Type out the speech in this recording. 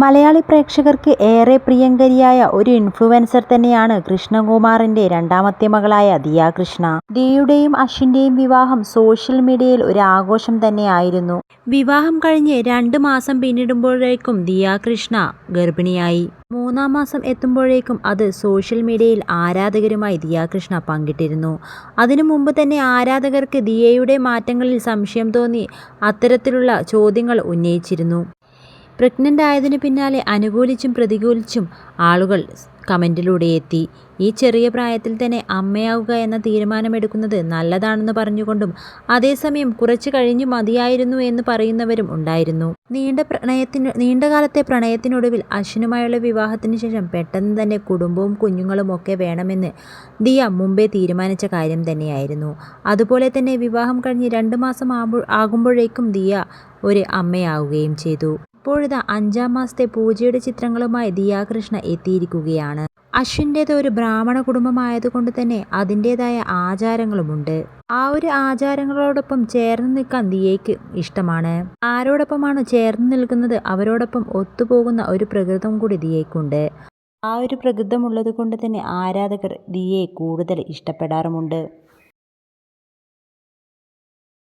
മലയാളി പ്രേക്ഷകർക്ക് ഏറെ പ്രിയങ്കരിയായ ഒരു ഇൻഫ്ലുവൻസർ തന്നെയാണ് കൃഷ്ണകുമാറിന്റെ രണ്ടാമത്തെ മകളായ ദിയ കൃഷ്ണ. ദിയയുടെയും അശ്വിന്റെയും വിവാഹം സോഷ്യൽ മീഡിയയിൽ ഒരു ആഘോഷം തന്നെയായിരുന്നു. വിവാഹം കഴിഞ്ഞ് രണ്ട് മാസം പിന്നിടുമ്പോഴേക്കും ദിയ കൃഷ്ണ ഗർഭിണിയായി. മൂന്നാം മാസം എത്തുമ്പോഴേക്കും അത് സോഷ്യൽ മീഡിയയിൽ ആരാധകരുമായി ദിയ കൃഷ്ണ പങ്കിട്ടിരുന്നു. അതിനു മുമ്പ് തന്നെ ആരാധകർക്ക് ദിയയുടെ മാറ്റങ്ങളിൽ സംശയം തോന്നി അത്തരത്തിലുള്ള ചോദ്യങ്ങൾ ഉന്നയിച്ചിരുന്നു. പ്രഗ്നന്റ് ആയതിന് പിന്നാലെ അനുകൂലിച്ചും പ്രതികൂലിച്ചും ആളുകൾ കമന്റിലൂടെ കമന്റിലൂടെയെത്തി. ഈ ചെറിയ പ്രായത്തിൽ തന്നെ അമ്മയാവുക എന്ന തീരുമാനമെടുക്കുന്നത് നല്ലതാണെന്ന് പറഞ്ഞുകൊണ്ടും അതേസമയം കുറച്ച് കഴിഞ്ഞു മതിയായിരുന്നു എന്ന് പറയുന്നവരും ഉണ്ടായിരുന്നു. നീണ്ട പ്രണയത്തിന് നീണ്ടകാലത്തെ പ്രണയത്തിനൊടുവിൽ അശ്വിനുമായുള്ള വിവാഹത്തിന് ശേഷം പെട്ടെന്ന് തന്നെ കുടുംബവും കുഞ്ഞുങ്ങളും ഒക്കെ വേണമെന്ന് ദിയ മുമ്പേ തീരുമാനിച്ച കാര്യം തന്നെയായിരുന്നു. അതുപോലെ തന്നെ വിവാഹം കഴിഞ്ഞ് രണ്ട് മാസം ആകുമ്പോഴേക്കും ദിയ ഒരു അമ്മയാവുകയും ചെയ്തു. ഇപ്പോഴിതാ അഞ്ചാം മാസത്തെ പൂജയുടെ ചിത്രങ്ങളുമായി ദിയാകൃഷ്ണ എത്തിയിരിക്കുകയാണ്. അശ്വിന്റേത് ഒരു ബ്രാഹ്മണ കുടുംബമായതുകൊണ്ട് തന്നെ അതിന്റേതായ ആചാരങ്ങളുമുണ്ട്. ആ ഒരു ആചാരങ്ങളോടൊപ്പം ചേർന്ന് നിൽക്കാൻ ദിയയ്ക്ക് ഇഷ്ടമാണ്. ആരോടൊപ്പമാണ് ചേർന്ന് നിൽക്കുന്നത് അവരോടൊപ്പം ഒത്തുപോകുന്ന ഒരു പ്രകൃതം കൂടി ദിയയ്ക്കുണ്ട്. ആ ഒരു പ്രകൃതമുള്ളത് കൊണ്ട് തന്നെ ആരാധകർ ദിയയെ കൂടുതൽ ഇഷ്ടപ്പെടാറുമുണ്ട്.